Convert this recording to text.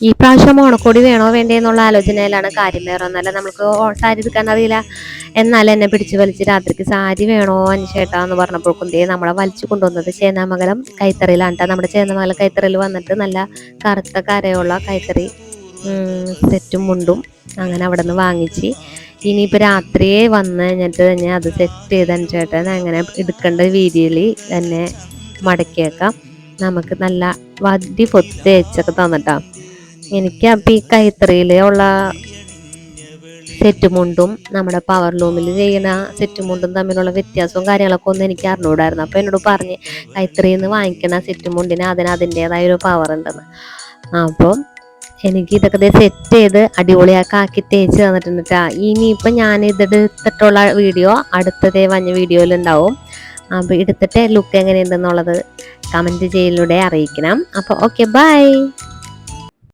ഈ പ്രാവശ്യം ഓണക്കോടി വേണോ വേണ്ടേ എന്നുള്ള ആലോചനയിലാണ് കാര്യം. വേറെ ഒന്നല്ല നമുക്ക് സാരി എടുക്കാൻ അറിയില്ല. എന്നാലും എന്നെ പിടിച്ച് വലിച്ച് രാത്രിക്ക് സാരി വേണോ അനുശേട്ടാ എന്ന് പറഞ്ഞപ്പോൾ ദേ നമ്മളെ വലിച്ചു കൊണ്ടുവന്നത് ചേന്നാമംഗലം കൈത്തറിയിലാണ് നമ്മുടെ ചേന്നാമംഗലം കൈത്തറിയിൽ വന്നിട്ട് നല്ല കറുത്ത കരയുള്ള കൈത്തറി സെറ്റും മുണ്ടും അങ്ങനെ അവിടെ നിന്ന് വാങ്ങിച്ച് ഇനിയിപ്പോൾ രാത്രിയെ വന്ന് കഴിഞ്ഞിട്ട് തന്നെ അത് സെറ്റ് ചെയ്ത് അനുശേട്ടൻ അങ്ങനെ എടുക്കേണ്ട രീതിയിൽ തന്നെ മടക്കിയേക്കാം. നമുക്ക് നല്ല വടി പൊത്തി തേച്ചൊക്കെ തന്നിട്ടാ. എനിക്ക് അപ്പം ഈ കൈത്തറിയിലുള്ള സെറ്റ് മുണ്ടും നമ്മുടെ പവർ ലൂമിൽ ചെയ്യുന്ന സെറ്റ് മുണ്ടും തമ്മിലുള്ള വ്യത്യാസവും കാര്യങ്ങളൊക്കെ ഒന്നും എനിക്ക് അറിഞ്ഞുകൂടായിരുന്നു. അപ്പോൾ എന്നോട് പറഞ്ഞ് കൈത്തറിയിൽ നിന്ന് വാങ്ങിക്കുന്ന സെറ്റ് മുണ്ടിന് അതിന് അതിന്റെതായ ഒരു പവർ ഉണ്ടെന്ന്. അപ്പോൾ എനിക്ക് ഇതൊക്കെ സെറ്റ് ചെയ്ത് അടിപൊളിയാക്കി ആക്കി തേച്ച് തന്നിട്ടുണ്ട് ട്ടാ. ഇനിയിപ്പോൾ ഞാൻ ഇതെടുത്തിട്ടുള്ള വീഡിയോ അടുത്തതേ വഞ്ഞ വീഡിയോയിൽ ഉണ്ടാവും. അപ്പോൾ എടുത്തിട്ട് ലുക്ക് എങ്ങനെയുണ്ടെന്നുള്ളത് കമന്റ് ചെയ്യലിലൂടെ അറിയിക്കണം. അപ്പോൾ ഓക്കെ ബൈ